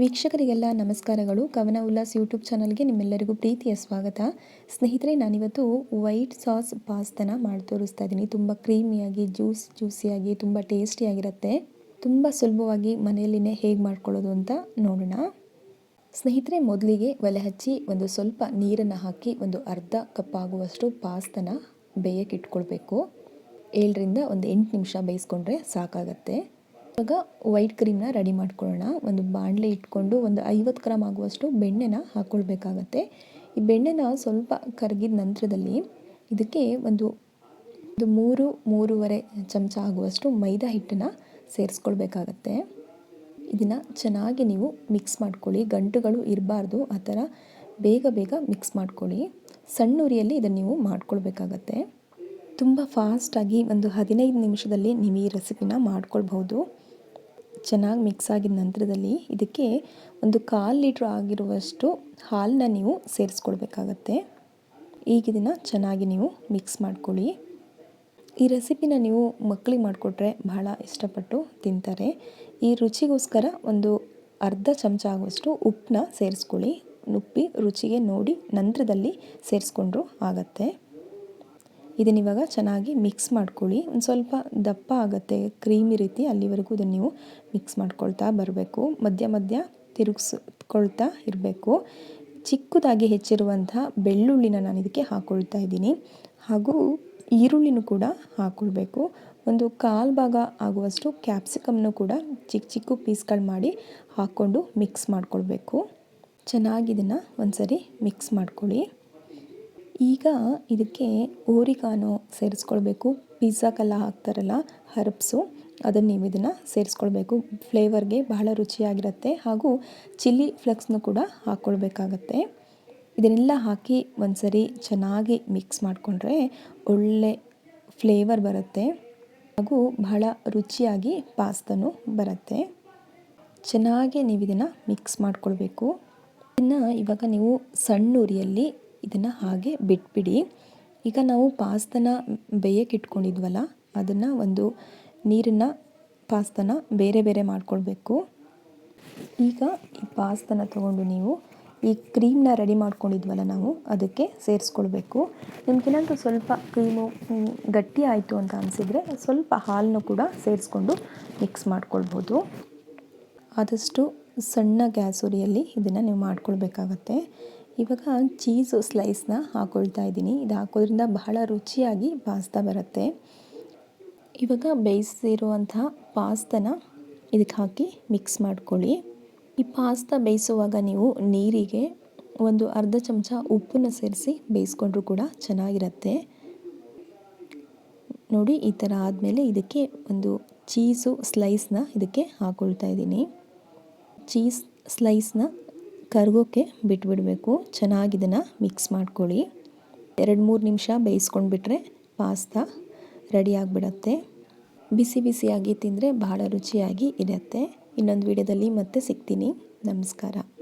ವೀಕ್ಷಕರಿಗೆಲ್ಲ ನಮಸ್ಕಾರಗಳು. ಕವನ ಉಲ್ಲಾಸ್ ಯೂಟ್ಯೂಬ್ ಚಾನಲ್ಗೆ ನಿಮ್ಮೆಲ್ಲರಿಗೂ ಪ್ರೀತಿಯ ಸ್ವಾಗತ. ಸ್ನೇಹಿತರೆ, ನಾನಿವತ್ತು ವೈಟ್ ಸಾಸ್ ಪಾಸ್ತನ ಮಾಡಿ ತೋರಿಸ್ತಾ ಇದ್ದೀನಿ. ತುಂಬ ಕ್ರೀಮಿಯಾಗಿ, ಜ್ಯೂಸ್, ಜ್ಯೂಸಿಯಾಗಿ, ತುಂಬ ಟೇಸ್ಟಿಯಾಗಿರುತ್ತೆ. ತುಂಬ ಸುಲಭವಾಗಿ ಮನೆಯಲ್ಲಿನೇ ಹೇಗೆ ಮಾಡ್ಕೊಳ್ಳೋದು ಅಂತ ನೋಡೋಣ. ಸ್ನೇಹಿತರೆ, ಮೊದಲಿಗೆ ಒಲೆ ಹಚ್ಚಿ ಒಂದು ಸ್ವಲ್ಪ ನೀರನ್ನು ಹಾಕಿ ಒಂದು ಅರ್ಧ ಕಪ್ ಆಗುವಷ್ಟು ಪಾಸ್ತನ ಬೇಯಕ್ಕೆ ಇಟ್ಕೊಳ್ಬೇಕು. ಏಳರಿಂದ ಒಂದು ಎಂಟು ನಿಮಿಷ ಬೇಯಿಸ್ಕೊಂಡ್ರೆ ಸಾಕಾಗತ್ತೆ. ಇವಾಗ ವೈಟ್ ಕ್ರೀಮ್ನ ರೆಡಿ ಮಾಡ್ಕೊಳ್ಳೋಣ. ಒಂದು ಬಾಣಲೆ ಇಟ್ಕೊಂಡು ಒಂದು ಐವತ್ತು ಗ್ರಾಮ್ ಆಗುವಷ್ಟು ಬೆಣ್ಣೆನ ಹಾಕ್ಕೊಳ್ಬೇಕಾಗತ್ತೆ ಈ ಬೆಣ್ಣೆನ ಸ್ವಲ್ಪ ಕರಗಿದ ನಂತರದಲ್ಲಿ ಇದಕ್ಕೆ ಒಂದು ಒಂದು ಮೂರು, ಮೂರುವರೆ ಚಮಚ ಆಗುವಷ್ಟು ಮೈದಾ ಹಿಟ್ಟನ್ನು ಸೇರಿಸ್ಕೊಳ್ಬೇಕಾಗತ್ತೆ. ಇದನ್ನು ಚೆನ್ನಾಗಿ ನೀವು ಮಿಕ್ಸ್ ಮಾಡ್ಕೊಳ್ಳಿ. ಗಂಟುಗಳು ಇರಬಾರ್ದು. ಆ ಥರ ಬೇಗ ಬೇಗ ಮಿಕ್ಸ್ ಮಾಡ್ಕೊಳ್ಳಿ. ಸಣ್ಣ ಉರಿಯಲ್ಲಿ ಇದನ್ನು ನೀವು ಮಾಡ್ಕೊಳ್ಬೇಕಾಗತ್ತೆ. ತುಂಬ ಫಾಸ್ಟಾಗಿ ಒಂದು ಹದಿನೈದು ನಿಮಿಷದಲ್ಲಿ ನೀವು ಈ ರೆಸಿಪಿನ ಮಾಡ್ಕೊಳ್ಬಹುದು. ಚೆನ್ನಾಗಿ ಮಿಕ್ಸ್ ಆಗಿದ ನಂತರದಲ್ಲಿ ಇದಕ್ಕೆ ಒಂದು ಕಾಲು ಲೀಟ್ರ್ ಆಗಿರುವಷ್ಟು ಹಾಲನ್ನ ನೀವು ಸೇರಿಸ್ಕೊಳ್ಬೇಕಾಗತ್ತೆ. ಈಗ ಇದನ್ನು ಚೆನ್ನಾಗಿ ನೀವು ಮಿಕ್ಸ್ ಮಾಡ್ಕೊಳ್ಳಿ. ಈ ರೆಸಿಪಿನ ನೀವು ಮಕ್ಕಳಿಗೆ ಮಾಡಿಕೊಟ್ರೆ ಬಹಳ ಇಷ್ಟಪಟ್ಟು ತಿಂತಾರೆ. ಈ ರುಚಿಗೋಸ್ಕರ ಒಂದು ಅರ್ಧ ಚಮಚ ಆಗುವಷ್ಟು ಉಪ್ಪನ್ನ ಸೇರಿಸ್ಕೊಳ್ಳಿ. ಉಪ್ಪಿ ರುಚಿಗೆ ನೋಡಿ ನಂತರದಲ್ಲಿ ಸೇರಿಸ್ಕೊಂಡ್ರೂ ಆಗತ್ತೆ. ಇದನ್ನ ಇವಾಗ ಚೆನ್ನಾಗಿ ಮಿಕ್ಸ್ ಮಾಡ್ಕೊಳ್ಳಿ. ಒಂದು ಸ್ವಲ್ಪ ದಪ್ಪ ಆಗುತ್ತೆ, ಕ್ರೀಮಿ ರೀತಿ ಅಲ್ಲಿವರೆಗೂ ಇದನ್ನು ನೀವು ಮಿಕ್ಸ್ ಮಾಡ್ಕೊಳ್ತಾ ಬರಬೇಕು. ಮಧ್ಯ ಮಧ್ಯ ತಿರುಗಿಸ್ಕೊಳ್ತಾ ಇರಬೇಕು. ಚಿಕ್ಕದಾಗಿ ಹೆಚ್ಚಿರುವಂತಹ ಬೆಳ್ಳುಳ್ಳಿನ ನಾನು ಇದಕ್ಕೆ ಹಾಕ್ಕೊಳ್ತಾ ಇದ್ದೀನಿ. ಹಾಗೂ ಈರುಳ್ಳಿನೂ ಕೂಡ ಹಾಕ್ಕೊಳ್ಬೇಕು ಒಂದು ಕಾಲು ಭಾಗ ಆಗುವಷ್ಟು ಕ್ಯಾಪ್ಸಿಕಮ್ನು ಕೂಡ ಚಿಕ್ಕ ಚಿಕ್ಕ ಪೀಸ್ಗಳು ಮಾಡಿ ಹಾಕ್ಕೊಂಡು ಮಿಕ್ಸ್ ಮಾಡ್ಕೊಳ್ಬೇಕು. ಚೆನ್ನಾಗಿ ಇದನ್ನು ಒಂದು ಮಿಕ್ಸ್ ಮಾಡ್ಕೊಳ್ಳಿ. ಈಗ ಇದಕ್ಕೆ ಓರಿಗಾನೋ ಸೇರಿಸ್ಕೊಳ್ಬೇಕು. ಪಿಜ್ಜಾಕ್ಕೆಲ್ಲ ಹಾಕ್ತಾರಲ್ಲ, ಹರ್ಬ್ಸು. ಅದನ್ನು ನೀವು ಇದನ್ನು ಸೇರಿಸ್ಕೊಳ್ಬೇಕು. ಫ್ಲೇವರ್ಗೆ ಬಹಳ ರುಚಿಯಾಗಿರುತ್ತೆ ಹಾಗೂ ಚಿಲ್ಲಿ ಫ್ಲೆಕ್ಸ್ನು ಕೂಡ ಹಾಕ್ಕೊಳ್ಬೇಕಾಗತ್ತೆ. ಇದನ್ನೆಲ್ಲ ಹಾಕಿ ಒಂದು ಸರಿ ಚೆನ್ನಾಗಿ ಮಿಕ್ಸ್ ಮಾಡಿಕೊಂಡ್ರೆ ಒಳ್ಳೆ ಫ್ಲೇವರ್ ಬರುತ್ತೆ ಹಾಗೂ ಬಹಳ ರುಚಿಯಾಗಿ ಪಾಸ್ತಾನು ಬರುತ್ತೆ. ಚೆನ್ನಾಗಿ ನೀವು ಇದನ್ನು ಮಿಕ್ಸ್ ಮಾಡಿಕೊಳ್ಬೇಕು. ಇದನ್ನು ಇವಾಗ ನೀವು ಸಣ್ಣ ಉರಿಯಲ್ಲಿ ಇದನ್ನು ಹಾಗೆ ಬಿಟ್ಬಿಡಿ. ಈಗ ನಾವು ಪಾಸ್ತನ ಬೇಯಕ್ಕೆ ಇಟ್ಕೊಂಡಿದ್ವಲ್ಲ, ಅದನ್ನು ಒಂದು ನೀರನ್ನು ಪಾಸ್ತನ ಬೇರೆ ಬೇರೆ ಮಾಡಿಕೊಳ್ಬೇಕು ಈಗ ಈ ಪಾಸ್ತನ ತಗೊಂಡು ನೀವು ಈ ಕ್ರೀಮ್ನ ರೆಡಿ ಮಾಡ್ಕೊಂಡಿದ್ವಲ್ಲ ನಾವು, ಅದಕ್ಕೆ ಸೇರಿಸ್ಕೊಳ್ಬೇಕು. ನಿಮ್ಗೇನಾದರೂ ಸ್ವಲ್ಪ ಕ್ರೀಮು ಗಟ್ಟಿ ಆಯಿತು ಅಂತ ಅನಿಸಿದರೆ ಸ್ವಲ್ಪ ಹಾಲನ್ನು ಕೂಡ ಸೇರಿಸ್ಕೊಂಡು ಮಿಕ್ಸ್ ಮಾಡ್ಕೊಳ್ಬೋದು. ಆದಷ್ಟು ಸಣ್ಣ ಗ್ಯಾಸ್ ಉರಿಯಲ್ಲಿ ಇದನ್ನು ನೀವು ಮಾಡ್ಕೊಳ್ಬೇಕಾಗತ್ತೆ. ಇವಾಗ ಚೀಸು ಸ್ಲೈಸ್ನ ಹಾಕ್ಕೊಳ್ತಾ ಇದ್ದೀನಿ. ಇದು ಹಾಕೋದ್ರಿಂದ ಬಹಳ ರುಚಿಯಾಗಿ ಪಾಸ್ತಾ ಬರುತ್ತೆ. ಇವಾಗ ಬೇಯಿಸಿರುವಂತಹ ಪಾಸ್ತನ ಇದಕ್ಕೆ ಹಾಕಿ ಮಿಕ್ಸ್ ಮಾಡ್ಕೊಳ್ಳಿ. ಈ ಪಾಸ್ತಾ ಬೇಯಿಸುವಾಗ ನೀವು ನೀರಿಗೆ ಒಂದು ಅರ್ಧ ಚಮಚ ಉಪ್ಪನ್ನು ಸೇರಿಸಿ ಬೇಯಿಸ್ಕೊಂಡ್ರೂ ಕೂಡ ಚೆನ್ನಾಗಿರುತ್ತೆ. ನೋಡಿ, ಈ ಥರ ಆದಮೇಲೆ ಇದಕ್ಕೆ ಒಂದು ಚೀಸು ಸ್ಲೈಸ್ನ ಇದಕ್ಕೆ ಹಾಕ್ಕೊಳ್ತಾ ಇದ್ದೀನಿ. ಚೀಸ್ ಸ್ಲೈಸ್ನ ಕರ್ಗೋಕ್ಕೆ ಬಿಟ್ಬಿಡಬೇಕು. ಚೆನ್ನಾಗಿ ಇದನ್ನು ಮಿಕ್ಸ್ ಮಾಡ್ಕೊಳ್ಳಿ. ಎರಡು ಮೂರು ನಿಮಿಷ ಬೇಯಿಸ್ಕೊಂಡ್ಬಿಟ್ರೆ ಪಾಸ್ತಾ ರೆಡಿ ಆಗಿಬಿಡತ್ತೆ. ಬಿಸಿ ಬಿಸಿಯಾಗಿ ತಿಂದರೆ ಬಹಳ ರುಚಿಯಾಗಿ ಇರುತ್ತೆ. ಇನ್ನೊಂದು ವಿಡಿಯೋದಲ್ಲಿ ಮತ್ತೆ ಸಿಗ್ತೀನಿ. ನಮಸ್ಕಾರ.